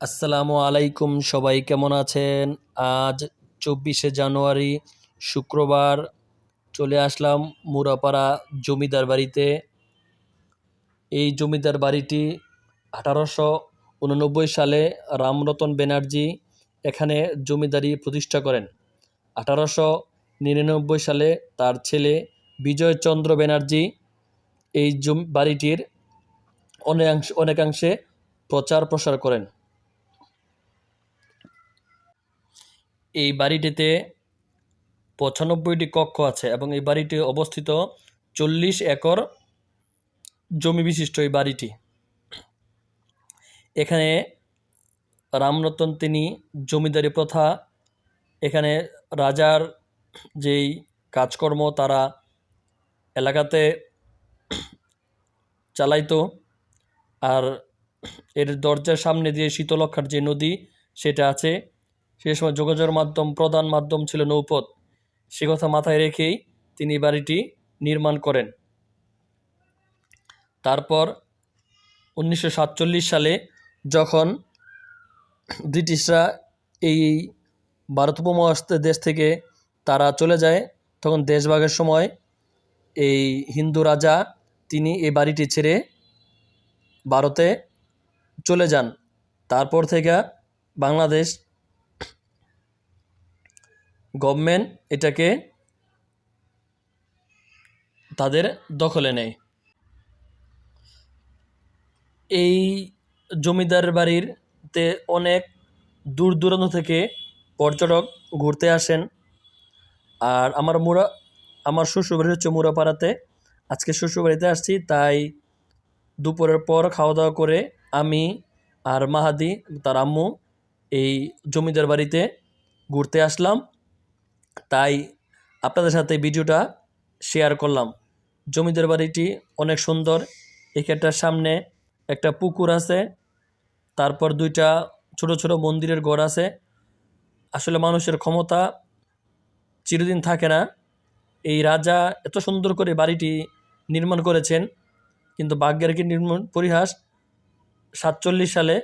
আসসালামু আলাইকুম, সবাই কেমন আছেন? আজ চব্বিশে জানুয়ারি, শুক্রবার, চলে আসলাম মুরাপাড়া জমিদার বাড়িতে। এই জমিদার বাড়িটি আঠারোশো উননব্বই সালে রামরতন ব্যানার্জি এখানে জমিদারি প্রতিষ্ঠা করেন। আঠারোশো নিরানব্বই সালে তার ছেলে বিজয়চন্দ্র ব্যানার্জি এই জম, বাড়িটির অনেকাংশ অনেকাংশে প্রচার প্রসার করেন। এই বাড়িটিতে পঁচানব্বইটি কক্ষ আছে এবং এই বাড়িটি অবস্থিত চল্লিশ একর জমি বিশিষ্ট এই বাড়িটি। এখানে রামরতন তিনি জমিদারি প্রথা, এখানে রাজার যেই কাজকর্ম তারা এলাকাতে চালাইতো আর এর দরজার সামনে দিয়ে শীতলক্ষার যে নদী সেটা আছে সে সময় যোগাযোগের মাধ্যম, প্রধান মাধ্যম ছিল নৌপথ। সে কথা মাথায় রেখেই তিনি বাড়িটি নির্মাণ করেন। তারপর উনিশশো সাতচল্লিশ সালে যখন ব্রিটিশরা এই ভারত উপমহাদেশ দেশ থেকে তারা চলে যায়, তখন দেশভাগের সময় এই হিন্দু রাজা তিনি এই বাড়িটি ছেড়ে ভারতে চলে যান। তারপর থেকে বাংলাদেশ গভর্নমেন্ট এটাকে তাদের দখলে নেয়। এই জমিদার বাড়িরতে অনেক দূর দূরান্ত থেকে পর্যটক ঘুরতে আসেন। আর আমার মুরা, আমার শ্বশুরবাড়ি হচ্ছে মুরাপাড়াতে। আজকে শ্বশুরবাড়িতে আসছি, তাই দুপুরের পর খাওয়া দাওয়া করে আমি আর মাহাদি, তার আম্মু এই জমিদার বাড়িতে ঘুরতে আসলাম। তাই আপনাদের সাথে ভিডিওটা শেয়ার করলাম। জমিদার বাড়িটি অনেক সুন্দর। এখানটার সামনে একটা পুকুর আছে, তারপর দুইটা ছোট ছোট মন্দিরের ঘর আছে। আসলে মানুষের ক্ষমতা চিরদিন থাকে না। এই রাজা এত সুন্দর করে বাড়িটি নির্মাণ করেছেন, কিন্তু ভাগ্যের কি নির্মাণ পরিহাস? সাতচল্লিশ সালে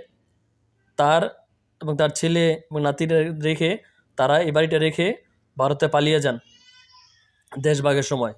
তার এবং তার ছেলে এবং নাতিরা রেখে, তারা এই বাড়িটা রেখে ভারতে পালিয়ে যান দেশভাগের সময়।